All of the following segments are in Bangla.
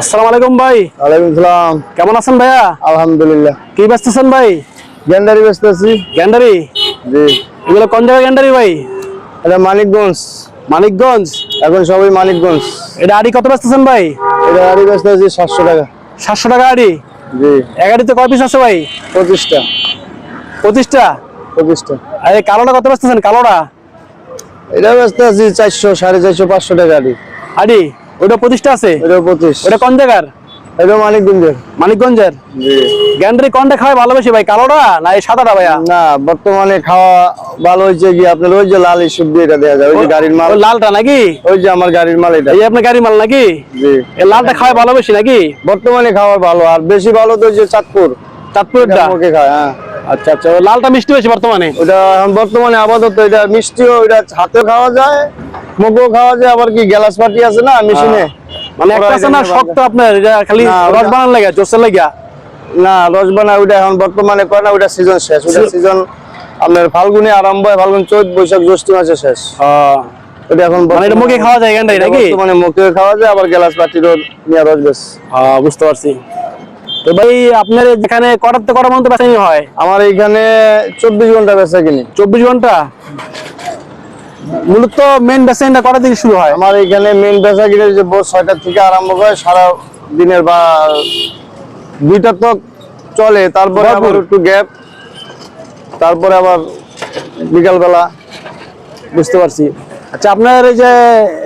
আসসালামু আলাইকুম ভাই। ওয়ালাইকুম সালাম। কেমন আছেন ভাইয়া? আলহামদুলিল্লাহ। কি ব্যস্তছেন ভাই? গ্যান্ডারি ব্যস্ত আছি। গ্যান্ডারি? জি। এগুলো কোন জায়গায় গ্যান্ডারি ভাই? এটা মানিকগঞ্জ। মানিকগঞ্জ? এখন সবাই মানিকগঞ্জ। এটা আড়ি কত ব্যস্তছেন ভাই? এটা গাড়ি ব্যস্ত আছি সাতশো টাকা। সাতশো টাকা আড়ি? জি। এগাড়িতে কয় পিস আছে ভাই? পঁচিশটা। পঁচিশটা? পঁচিশটা। আর কালোটা কত ব্যস্তছেন কালোটা? এটা ব্যস্ত আছি চারশো সাড়ে চারশো পাঁচশো টাকা গাড়ি আড়ি? ওটা পঁচিশটা আছে? পঁচিশ ওটা কোন জায়গার? এটা মানিকগঞ্জের। মানিকগঞ্জের? জি। গ্যান্ডারি কোনটা খাওয়াই ভালোবেসে ভাই কালোটা না এই সাদাটা ভাইয়া? না বর্তমানে খাওয়া ভালো হয়েছে কি আপনার ওই যে লাল ইস্যুপ দিয়ে এটা দেওয়া যায় ওই যে গাড়ির মাল। ওই লালটা নাকি? ওই যে আমার গাড়ির মাল এটা। এই আপনার গাড়ির মাল নাকি? জি। এই লালটা ভালোবেসে নাকি? বর্তমানে খাওয়ার ভালো আর বেশি ভালো তো যে চাঁদপুর। ওকে খায় হ্যাঁ। আচ্ছা আচ্ছা লালটা মিষ্টি বেশি বর্তমানে? ওটা বর্তমানে আপাতত এটা মিষ্টিও এটা হাতে খাওয়া যায় মুখও খাওয়া যায় আবার কি গ্যালাস পাটি আছে না মেশিনে? মানে একটা আছে না শক্ত আপনার এটা খালি রস বানান লাগে লাগিয়া না রসবানা ওটা এখন বর্তমানে করে না ওটা সিজন শেষ ওটা সিজন আপনার ফাল্গুনে আরম্ভ হয় ফাল্গুন চৈত বৈশাখ জ্যৈষ্ঠ মাসে শেষ। ওটা এখন মানে এটা মুখে খাওয়া যায় নাকি? মানে মুখে খাওয়া যায় আবার গ্যালাস পাটিরও নিয়ে রস বেশ। বুঝতে পারছি। তো ভাই আপনার যেখানে কটাতে কটা পর্যন্ত বেচানি হয়? আমার এইখানে চব্বিশ ঘণ্টা বেচা কিনি। চব্বিশ ঘণ্টা? মূলত মেন বেচানিটা কটা থেকে শুরু হয়? আমার এইখানে মেন বেচা কিনে যে ভোর ছয়টার থেকে আরম্ভ করে সারা দিনের বা দুইটা তো চলে। তারপরে আবার একটু গ্যাপ তারপরে আবার বিকালবেলা বুঝতে পারছি। আচ্ছা আপনার এই যে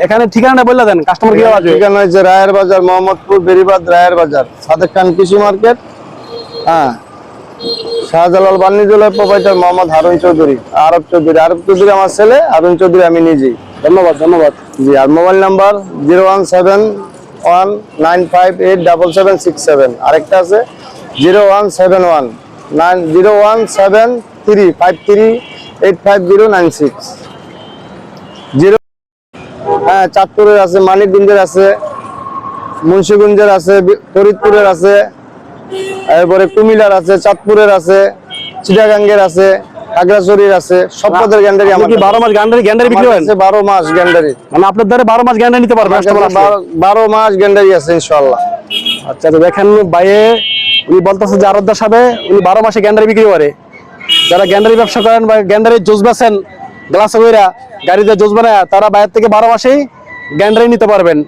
এখানে ঠিকানাটা বললে দেন কাস্টমার কি আসবে? ঠিকানা হচ্ছে রায়ের বাজার মোহাম্মদপুর বেরিবাদ রায়ের বাজার সাদেক খান কৃষি মার্কেট হ্যাঁ শাহজালাল বাণিজ্যালয় প্রোপাইটার মোহাম্মদ হারুন চৌধুরী আরব চৌধুরী। আরব চৌধুরী আমার ছেলে হারুন চৌধুরী আমি নিজেই। ধন্যবাদ ধন্যবাদ। জি আর mobile number zero one seven one nine five eight double seven six seven. আরেকটা আছে zero one seven one nine zero one seven three five three eight five zero nine six. Zero হ্যাঁ চাঁদপুরের আছে মানিকগঞ্জের আছে মুন্সিগঞ্জের আছে ফরিদপুরের আছে এরপরে কুমিল্লার আছে চাঁদপুরের আছে চিটাগাঙ্গের আছে আছে সব পদের গ্যান্ডারি আমার কি বারো মাস গ্যান্ডারি গ্যান্ডারি বিক্রি করেন? বারো মাস গ্যান্ডারি। মানে আপনার দ্বারা বারো মাস গ্যান্ডারি নিতে পারবেন customer আসলে। বারো মাস গ্যান্ডারি আছে ইনশাল্লাহ আচ্ছা তো দেখেন বাইরে উনি বলতেছে যে আরদার সাথে উনি বারো মাসে গ্যান্ডারি বিক্রি করে। যারা গ্যান্ডারি ব্যবসা করেন বা গ্যান্ডারির জুস বেছেন গ্লাস কইরা গাড়িতে জুস বানায় তারা বাইরে থেকে বারো মাসেই গ্যান্ডারি নিতে পারবেন।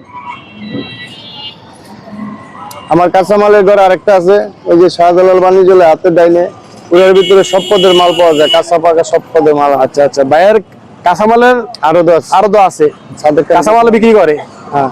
আমার কাঁচামালের ঘর আরেকটা আছে ওই যে শাহজালাল বাণিজ্যালয় হাতের ডাইনে ওটার ভিতরে সব পদের মাল পাওয়া যায় কাঁচা পাকা সব পদের মাল। আচ্ছা আচ্ছা বাইরের কাঁচামালের আরও আরও আছে। কাঁচামাল বিক্রি করে। হ্যাঁ।